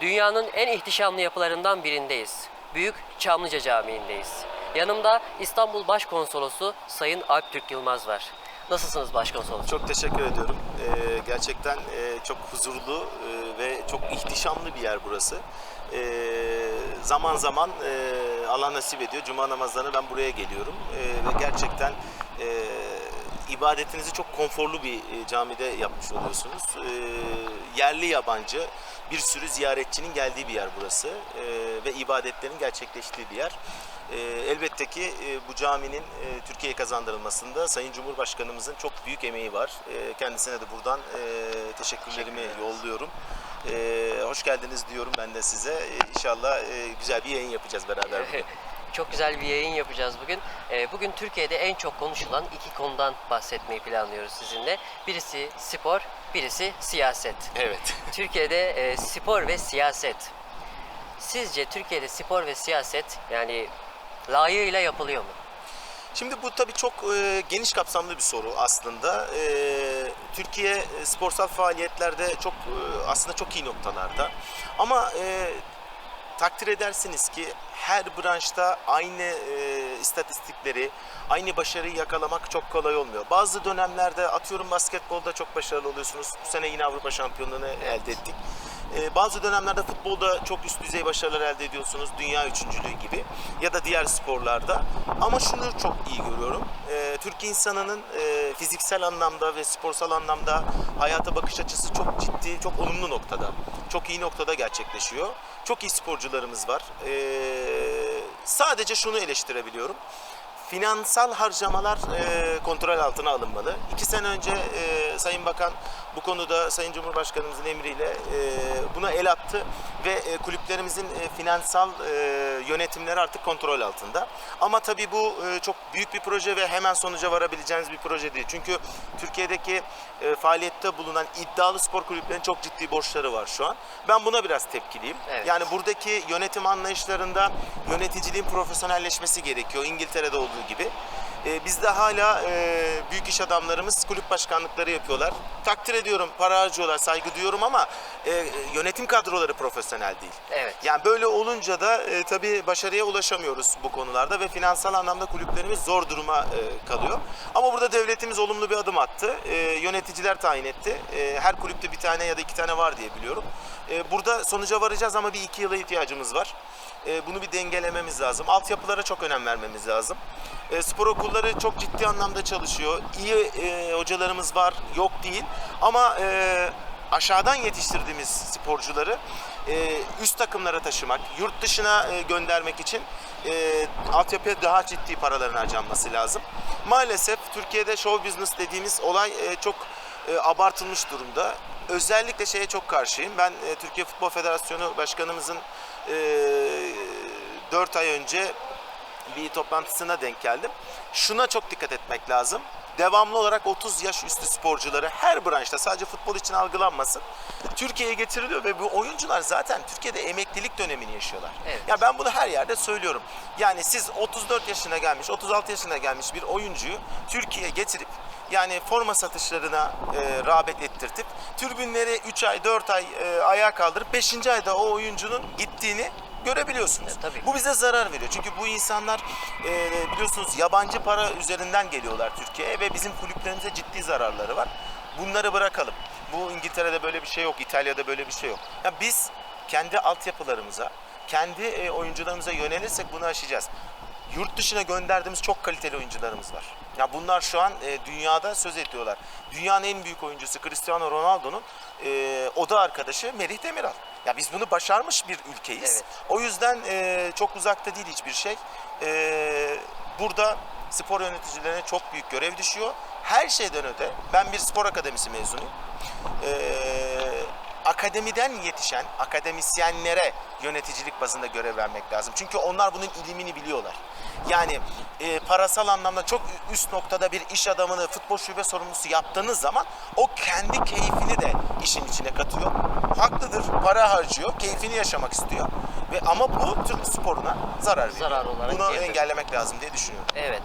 Dünyanın en ihtişamlı yapılarından birindeyiz. Büyük Çamlıca Camii'ndeyiz. Yanımda İstanbul Başkonsolosu Sayın Alptürk Yılmaz var. Nasılsınız Başkonsolos? Çok teşekkür ediyorum. Ee, gerçekten e, çok huzurlu e, ve çok ihtişamlı bir yer burası. Ee, zaman zaman e, Allah nasip ediyor. Cuma namazlarına ben buraya geliyorum. Ee, ve gerçekten e, ibadetinizi çok konforlu bir e, camide yapmış oluyorsunuz. Ee, yerli yabancı bir sürü ziyaretçinin geldiği bir yer burası. Ee, ve ibadetlerin gerçekleştiği bir yer. Ee, elbette ki e, bu caminin e, Türkiye'ye kazandırılmasında Sayın Cumhurbaşkanımızın çok büyük emeği var. E, kendisine de buradan e, teşekkürlerimi yolluyorum. E, hoş geldiniz diyorum ben de size. E, inşallah e, güzel bir yayın yapacağız beraber bugün. Çok güzel bir yayın yapacağız bugün. Ee, Bugün Türkiye'de en çok konuşulan iki konudan bahsetmeyi planlıyoruz sizinle. Birisi spor, birisi siyaset. Evet. Türkiye'de e, spor ve siyaset. Sizce Türkiye'de spor ve siyaset yani layığıyla yapılıyor mu? Şimdi bu tabii çok e, geniş kapsamlı bir soru aslında. E, Türkiye e, sporsal faaliyetlerde çok e, aslında çok iyi noktalarda. Ama e, takdir edersiniz ki her branşta aynı e, istatistikleri, aynı başarıyı yakalamak çok kolay olmuyor. Bazı dönemlerde atıyorum basketbolda çok başarılı oluyorsunuz. Bu sene yine Avrupa şampiyonluğunu elde ettik. E, bazı dönemlerde futbolda çok üst düzey başarılar elde ediyorsunuz. Dünya üçüncülüğü gibi ya da diğer sporlarda. Ama şunu çok iyi görüyorum. E, Türk insanının e, fiziksel anlamda ve sporsal anlamda hayata bakış açısı çok ciddi, çok olumlu noktada. Çok iyi noktada gerçekleşiyor. Çok iyi sporcularımız var. E, sadece şunu eleştirebiliyorum. Finansal harcamalar e, kontrol altına alınmalı. İki sene önce e, Sayın Bakan bu konuda Sayın Cumhurbaşkanımızın emriyle e, buna el attı ve e, kulüplerimizin e, finansal e, yönetimleri artık kontrol altında. Ama tabii bu e, çok büyük bir proje ve hemen sonuca varabileceğiniz bir proje değil. Çünkü Türkiye'deki e, faaliyette bulunan iddialı spor kulüplerinin çok ciddi borçları var şu an. Ben buna biraz tepkiliyim. Evet. Yani buradaki yönetim anlayışlarında yöneticiliğin profesyonelleşmesi gerekiyor. İngiltere'de olduğu gibi. Ee, bizde hala e, büyük iş adamlarımız kulüp başkanlıkları yapıyorlar. Takdir ediyorum, para harcıyorlar, saygı duyuyorum ama e, yönetim kadroları profesyonel değil. Evet. Yani böyle olunca da e, tabii başarıya ulaşamıyoruz bu konularda ve finansal anlamda kulüplerimiz zor duruma e, kalıyor. Ama burada devletimiz olumlu bir adım attı. E, yöneticiler tayin etti. E, her kulüpte bir tane ya da iki tane var diye biliyorum. E, burada sonuca varacağız ama bir iki yıla ihtiyacımız var. E, bunu bir dengelememiz lazım. Altyapılara çok önem vermemiz lazım. E, spor okulları çok ciddi anlamda çalışıyor. İyi e, hocalarımız var, yok değil. Ama e, aşağıdan yetiştirdiğimiz sporcuları e, üst takımlara taşımak, yurt dışına e, göndermek için e, altyapıya daha ciddi paraların harcanması lazım. Maalesef Türkiye'de show business dediğimiz olay e, çok e, abartılmış durumda. Özellikle şeye çok karşıyım. Ben e, Türkiye Futbol Federasyonu Başkanımızın e, 4 ay önce bir toplantısına denk geldim. Şuna çok dikkat etmek lazım. Devamlı olarak 30 yaş üstü sporcuları her branşta sadece futbol için algılanmasın. Türkiye'ye getiriliyor ve bu oyuncular zaten Türkiye'de emeklilik dönemini yaşıyorlar. Evet. Ya ben bunu her yerde söylüyorum. Yani siz 34 yaşına gelmiş, 36 yaşına gelmiş bir oyuncuyu Türkiye'ye getirip yani forma satışlarına e, rağbet ettirtip tribünleri 3 ay 4 ay e, ayağa kaldırıp 5. ayda o oyuncunun gittiğini görebiliyorsunuz. E, tabii. Bu bize zarar veriyor. Çünkü bu insanlar e, biliyorsunuz yabancı para üzerinden geliyorlar Türkiye'ye ve bizim kulüplerimize ciddi zararları var. Bunları bırakalım. Bu İngiltere'de böyle bir şey yok, İtalya'da böyle bir şey yok. Ya biz kendi altyapılarımıza, kendi e, oyuncularımıza yönelirsek bunu aşacağız. Yurt dışına gönderdiğimiz çok kaliteli oyuncularımız var. Ya bunlar şu an e, dünyada söz ediyorlar. Dünyanın en büyük oyuncusu Cristiano Ronaldo'nun e, oda arkadaşı Merih Demiral. Ya biz bunu başarmış bir ülkeyiz. Evet. O yüzden e, çok uzakta değil hiçbir şey. E, burada spor yöneticilerine çok büyük görev düşüyor. Her şeyden öte ben bir spor akademisi mezunuyum. E, akademiden yetişen akademisyenlere yöneticilik bazında görev vermek lazım. Çünkü onlar bunun ilimini biliyorlar. Yani e, parasal anlamda çok üst noktada bir iş adamını futbol şube sorumlusu yaptığınız zaman o kendi keyfini de işin içine katıyor. Para harcıyor, keyfini yaşamak istiyor. Ve ama bu Türk sporuna zarar veriyor. Zarar olarak Bunu gelir. engellemek lazım diye düşünüyorum. Evet.